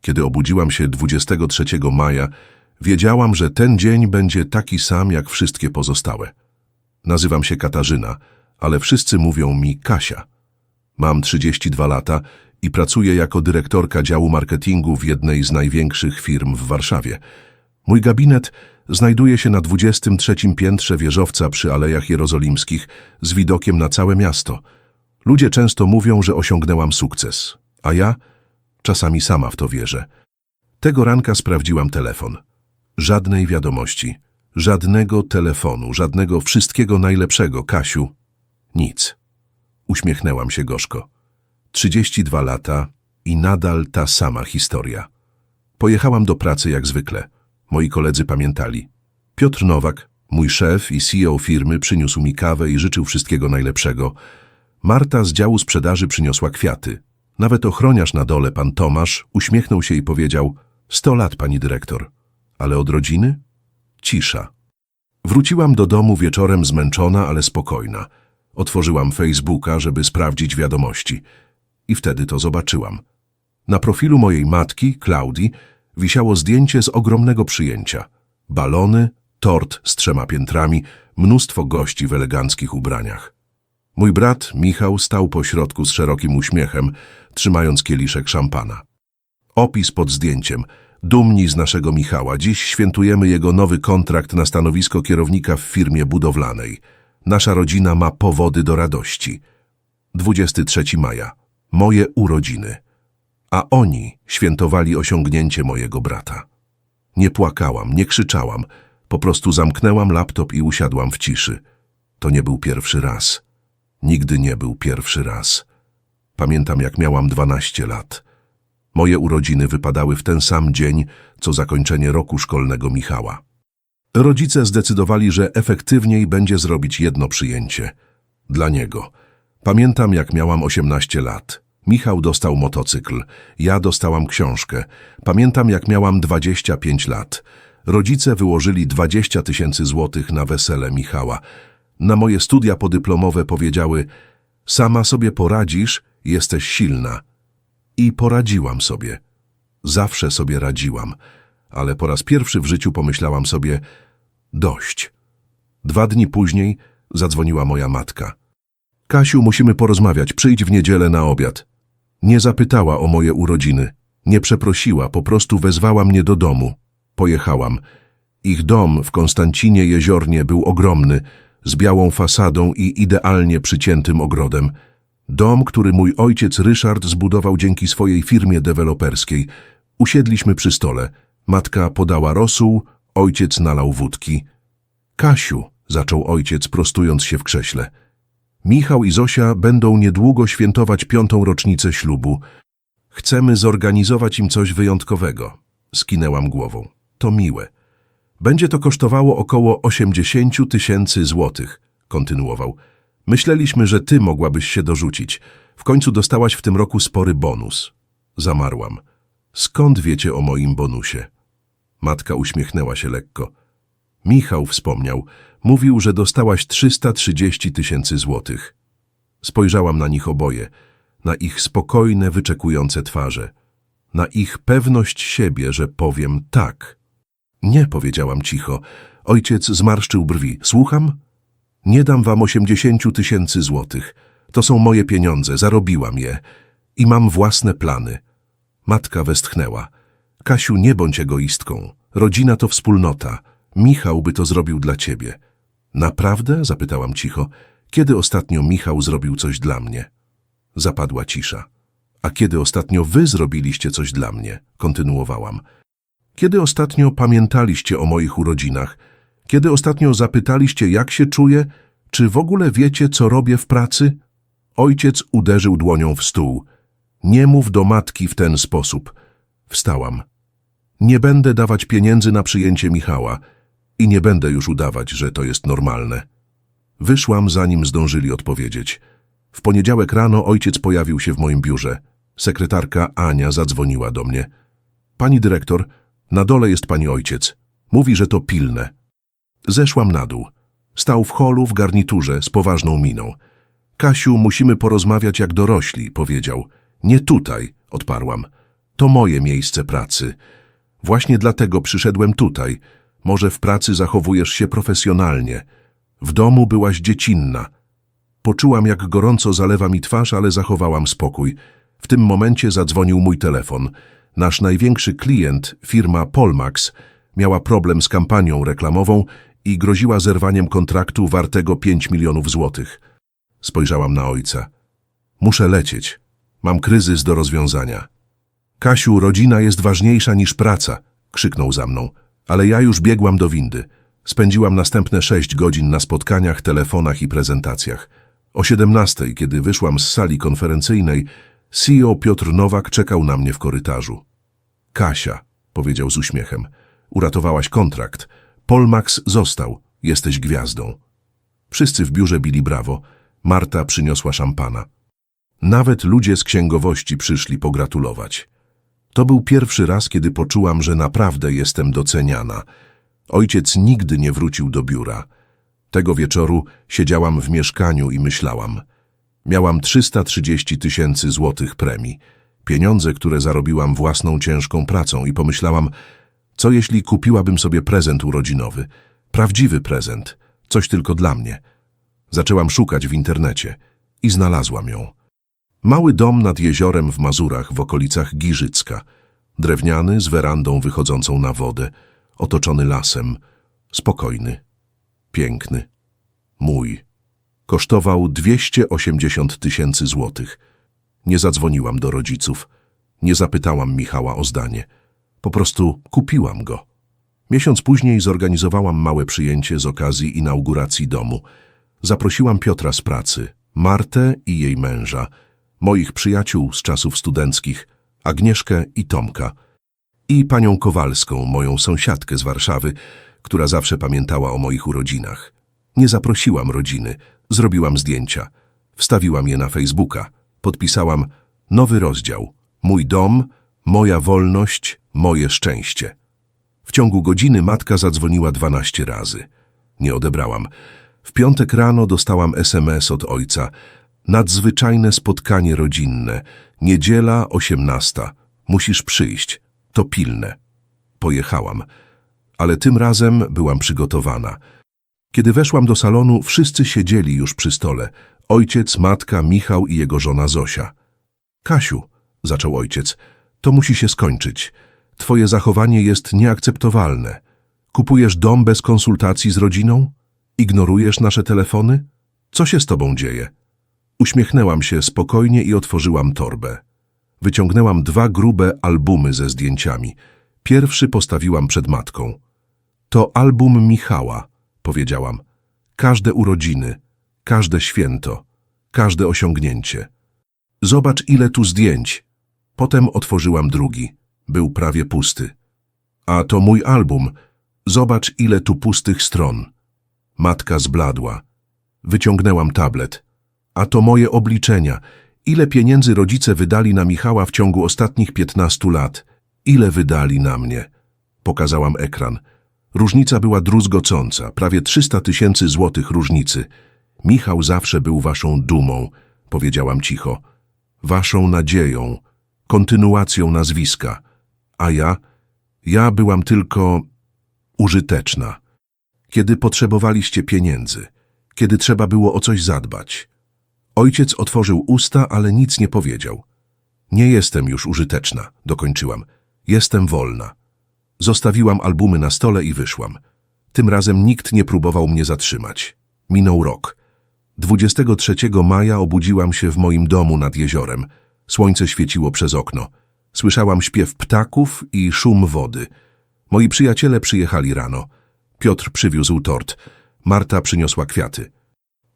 Kiedy obudziłam się 23 maja, wiedziałam, że ten dzień będzie taki sam jak wszystkie pozostałe. Nazywam się Katarzyna, ale wszyscy mówią mi Kasia. Mam 32 lata i pracuję jako dyrektorka działu marketingu w jednej z największych firm w Warszawie. Mój gabinet znajduje się na 23 piętrze wieżowca przy Alejach Jerozolimskich z widokiem na całe miasto. Ludzie często mówią, że osiągnęłam sukces, a ja czasami sama w to wierzę. Tego ranka sprawdziłam telefon. Żadnej wiadomości, żadnego telefonu, żadnego wszystkiego najlepszego, Kasiu. Nic. Uśmiechnęłam się gorzko. 32 lata i nadal ta sama historia. Pojechałam do pracy jak zwykle. Moi koledzy pamiętali. Piotr Nowak, mój szef i CEO firmy, przyniósł mi kawę i życzył wszystkiego najlepszego. Marta z działu sprzedaży przyniosła kwiaty. Nawet ochroniarz na dole, pan Tomasz, uśmiechnął się i powiedział: Sto lat, pani dyrektor. Ale od rodziny? Cisza. Wróciłam do domu wieczorem zmęczona, ale spokojna. Otworzyłam Facebooka, żeby sprawdzić wiadomości. I wtedy to zobaczyłam. Na profilu mojej matki, Klaudii, wisiało zdjęcie z ogromnego przyjęcia. Balony, tort z trzema piętrami, mnóstwo gości w eleganckich ubraniach. Mój brat, Michał, stał po środku z szerokim uśmiechem, trzymając kieliszek szampana. Opis pod zdjęciem. Dumni z naszego Michała. Dziś świętujemy jego nowy kontrakt na stanowisko kierownika w firmie budowlanej. Nasza rodzina ma powody do radości. 23 maja. Moje urodziny. A oni świętowali osiągnięcie mojego brata. Nie płakałam, nie krzyczałam. Po prostu zamknęłam laptop i usiadłam w ciszy. To nie był pierwszy raz. Nigdy nie był pierwszy raz. Pamiętam, jak miałam 12 lat. Moje urodziny wypadały w ten sam dzień, co zakończenie roku szkolnego Michała. Rodzice zdecydowali, że efektywniej będzie zrobić jedno przyjęcie. Dla niego. Pamiętam, jak miałam 18 lat. Michał dostał motocykl, ja dostałam książkę. Pamiętam, jak miałam 25 lat. Rodzice wyłożyli 20 tysięcy złotych na wesele Michała. Na moje studia podyplomowe powiedziały, sama sobie poradzisz, jesteś silna. I poradziłam sobie. Zawsze sobie radziłam, ale po raz pierwszy w życiu pomyślałam sobie, dość. Dwa dni później zadzwoniła moja matka. Kasiu, musimy porozmawiać, przyjdź w niedzielę na obiad. Nie zapytała o moje urodziny, nie przeprosiła, po prostu wezwała mnie do domu. Pojechałam. Ich dom w Konstancinie Jeziornie był ogromny, z białą fasadą i idealnie przyciętym ogrodem. Dom, który mój ojciec Ryszard zbudował dzięki swojej firmie deweloperskiej. Usiedliśmy przy stole. Matka podała rosół, ojciec nalał wódki. Kasiu, zaczął ojciec, prostując się w krześle. Michał i Zosia będą niedługo świętować piątą rocznicę ślubu. Chcemy zorganizować im coś wyjątkowego. Skinęłam głową. To miłe. Będzie to kosztowało około 80 tysięcy złotych, kontynuował. Myśleliśmy, że ty mogłabyś się dorzucić. W końcu dostałaś w tym roku spory bonus. Zamarłam. Skąd wiecie o moim bonusie? Matka uśmiechnęła się lekko. Michał wspomniał. Mówił, że dostałaś 330 tysięcy złotych. Spojrzałam na nich oboje, na ich spokojne, wyczekujące twarze, na ich pewność siebie, że powiem tak. Nie, powiedziałam cicho. Ojciec zmarszczył brwi. Słucham? Nie dam wam 80 tysięcy złotych. To są moje pieniądze, zarobiłam je i mam własne plany. Matka westchnęła. Kasiu, nie bądź egoistką. Rodzina to wspólnota. Michał by to zrobił dla ciebie. Naprawdę? Zapytałam cicho. Kiedy ostatnio Michał zrobił coś dla mnie? Zapadła cisza. A kiedy ostatnio wy zrobiliście coś dla mnie? Kontynuowałam. Kiedy ostatnio pamiętaliście o moich urodzinach? Kiedy ostatnio zapytaliście, jak się czuję? Czy w ogóle wiecie, co robię w pracy? Ojciec uderzył dłonią w stół. Nie mów do matki w ten sposób. Wstałam. Nie będę dawać pieniędzy na przyjęcie Michała i nie będę już udawać, że to jest normalne. Wyszłam, zanim zdążyli odpowiedzieć. W poniedziałek rano ojciec pojawił się w moim biurze. Sekretarka Ania zadzwoniła do mnie. Pani dyrektor, na dole jest pani ojciec. Mówi, że to pilne. Zeszłam na dół. Stał w holu w garniturze z poważną miną. Kasiu, musimy porozmawiać jak dorośli, powiedział. Nie tutaj, odparłam. To moje miejsce pracy. Właśnie dlatego przyszedłem tutaj. Może w pracy zachowujesz się profesjonalnie. W domu byłaś dziecinna. Poczułam, jak gorąco zalewa mi twarz, ale zachowałam spokój. W tym momencie zadzwonił mój telefon. Nasz największy klient, firma Polmax, miała problem z kampanią reklamową i groziła zerwaniem kontraktu wartego 5 milionów złotych. Spojrzałam na ojca. Muszę lecieć. Mam kryzys do rozwiązania. Kasiu, rodzina jest ważniejsza niż praca, krzyknął za mną, ale ja już biegłam do windy. Spędziłam następne sześć godzin na spotkaniach, telefonach i prezentacjach. O 17, kiedy wyszłam z sali konferencyjnej, CEO Piotr Nowak czekał na mnie w korytarzu. Kasia, powiedział z uśmiechem, uratowałaś kontrakt. Polmax został, jesteś gwiazdą. Wszyscy w biurze bili brawo. Marta przyniosła szampana. Nawet ludzie z księgowości przyszli pogratulować. To był pierwszy raz, kiedy poczułam, że naprawdę jestem doceniana. Ojciec nigdy nie wrócił do biura. Tego wieczoru siedziałam w mieszkaniu i myślałam. Miałam 330 tysięcy złotych premii. Pieniądze, które zarobiłam własną ciężką pracą i pomyślałam, co jeśli kupiłabym sobie prezent urodzinowy? Prawdziwy prezent. Coś tylko dla mnie. Zaczęłam szukać w internecie i znalazłam ją. Mały dom nad jeziorem w Mazurach w okolicach Giżycka. Drewniany, z werandą wychodzącą na wodę, otoczony lasem. Spokojny, piękny, mój. Kosztował 280 tysięcy złotych. Nie zadzwoniłam do rodziców. Nie zapytałam Michała o zdanie. Po prostu kupiłam go. Miesiąc później zorganizowałam małe przyjęcie z okazji inauguracji domu. Zaprosiłam Piotra z pracy, Martę i jej męża, moich przyjaciół z czasów studenckich, Agnieszkę i Tomka, i panią Kowalską, moją sąsiadkę z Warszawy, która zawsze pamiętała o moich urodzinach. Nie zaprosiłam rodziny, zrobiłam zdjęcia, wstawiłam je na Facebooka, podpisałam nowy rozdział Mój dom, moja wolność, moje szczęście. W ciągu godziny matka zadzwoniła 12 razy. Nie odebrałam. W piątek rano dostałam SMS od ojca. Nadzwyczajne spotkanie rodzinne. Niedziela 18. Musisz przyjść. To pilne. Pojechałam. Ale tym razem byłam przygotowana. Kiedy weszłam do salonu, wszyscy siedzieli już przy stole. Ojciec, matka, Michał i jego żona Zosia. Kasiu, zaczął ojciec, to musi się skończyć. Twoje zachowanie jest nieakceptowalne. Kupujesz dom bez konsultacji z rodziną? Ignorujesz nasze telefony? Co się z tobą dzieje? Uśmiechnęłam się spokojnie i otworzyłam torbę. Wyciągnęłam dwa grube albumy ze zdjęciami. Pierwszy postawiłam przed matką. To album Michała, powiedziałam. Każde urodziny, każde święto, każde osiągnięcie. Zobacz, ile tu zdjęć. Potem otworzyłam drugi. Był prawie pusty. A to mój album. Zobacz, ile tu pustych stron. Matka zbladła. Wyciągnęłam tablet. A to moje obliczenia. Ile pieniędzy rodzice wydali na Michała w ciągu ostatnich piętnastu lat? Ile wydali na mnie? Pokazałam ekran. Różnica była druzgocąca, prawie 300 tysięcy złotych różnicy. Michał zawsze był waszą dumą, powiedziałam cicho. Waszą nadzieją, kontynuacją nazwiska. A ja? Ja byłam tylko użyteczna. Kiedy potrzebowaliście pieniędzy, kiedy trzeba było o coś zadbać. Ojciec otworzył usta, ale nic nie powiedział. Nie jestem już użyteczna, dokończyłam. Jestem wolna. Zostawiłam albumy na stole i wyszłam. Tym razem nikt nie próbował mnie zatrzymać. Minął rok. 23 maja obudziłam się w moim domu nad jeziorem. Słońce świeciło przez okno. Słyszałam śpiew ptaków i szum wody. Moi przyjaciele przyjechali rano. Piotr przywiózł tort. Marta przyniosła kwiaty.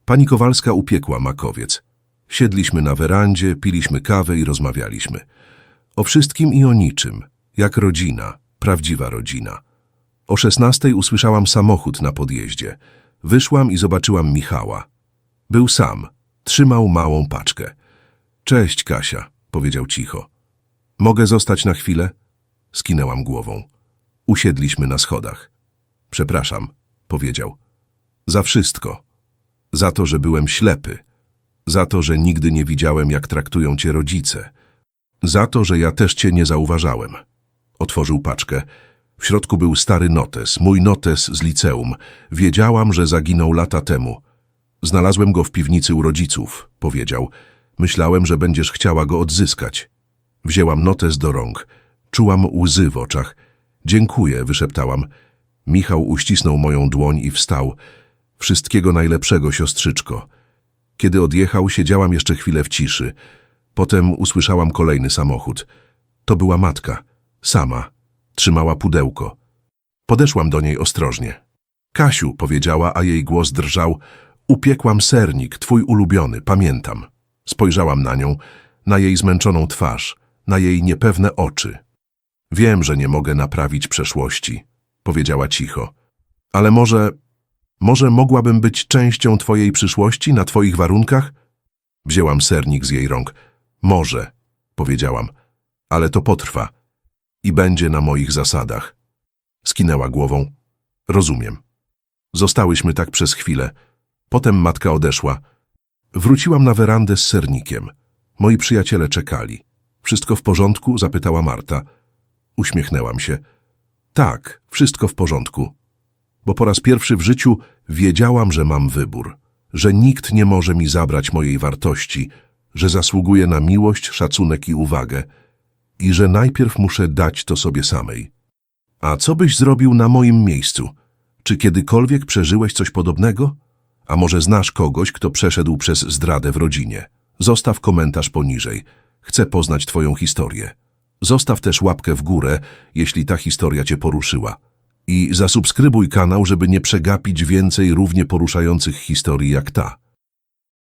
Pani Kowalska upiekła makowiec. Siedliśmy na werandzie, piliśmy kawę i rozmawialiśmy. O wszystkim i o niczym. Jak rodzina, prawdziwa rodzina. O szesnastej usłyszałam samochód na podjeździe. Wyszłam i zobaczyłam Michała. Był sam. Trzymał małą paczkę. Cześć, Kasia, powiedział cicho. Mogę zostać na chwilę? Skinęłam głową. Usiedliśmy na schodach. Przepraszam, powiedział. Za wszystko. Za to, że byłem ślepy. Za to, że nigdy nie widziałem, jak traktują cię rodzice. Za to, że ja też cię nie zauważałem. Otworzył paczkę. W środku był stary notes, mój notes z liceum. Wiedziałam, że zaginął lata temu. Znalazłem go w piwnicy u rodziców, powiedział. Myślałem, że będziesz chciała go odzyskać. Wzięłam notes do rąk. Czułam łzy w oczach. Dziękuję, wyszeptałam. Michał uścisnął moją dłoń i wstał. Wszystkiego najlepszego, siostrzyczko. Kiedy odjechał, siedziałam jeszcze chwilę w ciszy. Potem usłyszałam kolejny samochód. To była matka. Sama. Trzymała pudełko. Podeszłam do niej ostrożnie. Kasiu, powiedziała, a jej głos drżał. Upiekłam sernik, twój ulubiony, pamiętam. Spojrzałam na nią, na jej zmęczoną twarz, na jej niepewne oczy. Wiem, że nie mogę naprawić przeszłości, powiedziała cicho. Ale może, może mogłabym być częścią twojej przyszłości na twoich warunkach? Wzięłam sernik z jej rąk. Może, powiedziałam, ale to potrwa i będzie na moich zasadach. Skinęła głową. Rozumiem. Zostałyśmy tak przez chwilę. Potem matka odeszła. Wróciłam na werandę z sernikiem. Moi przyjaciele czekali. Wszystko w porządku? zapytała Marta. Uśmiechnęłam się. Tak, wszystko w porządku. Bo po raz pierwszy w życiu wiedziałam, że mam wybór, że nikt nie może mi zabrać mojej wartości, że zasługuję na miłość, szacunek i uwagę i że najpierw muszę dać to sobie samej. A co byś zrobił na moim miejscu? Czy kiedykolwiek przeżyłeś coś podobnego? A może znasz kogoś, kto przeszedł przez zdradę w rodzinie? Zostaw komentarz poniżej. Chcę poznać Twoją historię. Zostaw też łapkę w górę, jeśli ta historia Cię poruszyła. I zasubskrybuj kanał, żeby nie przegapić więcej równie poruszających historii jak ta.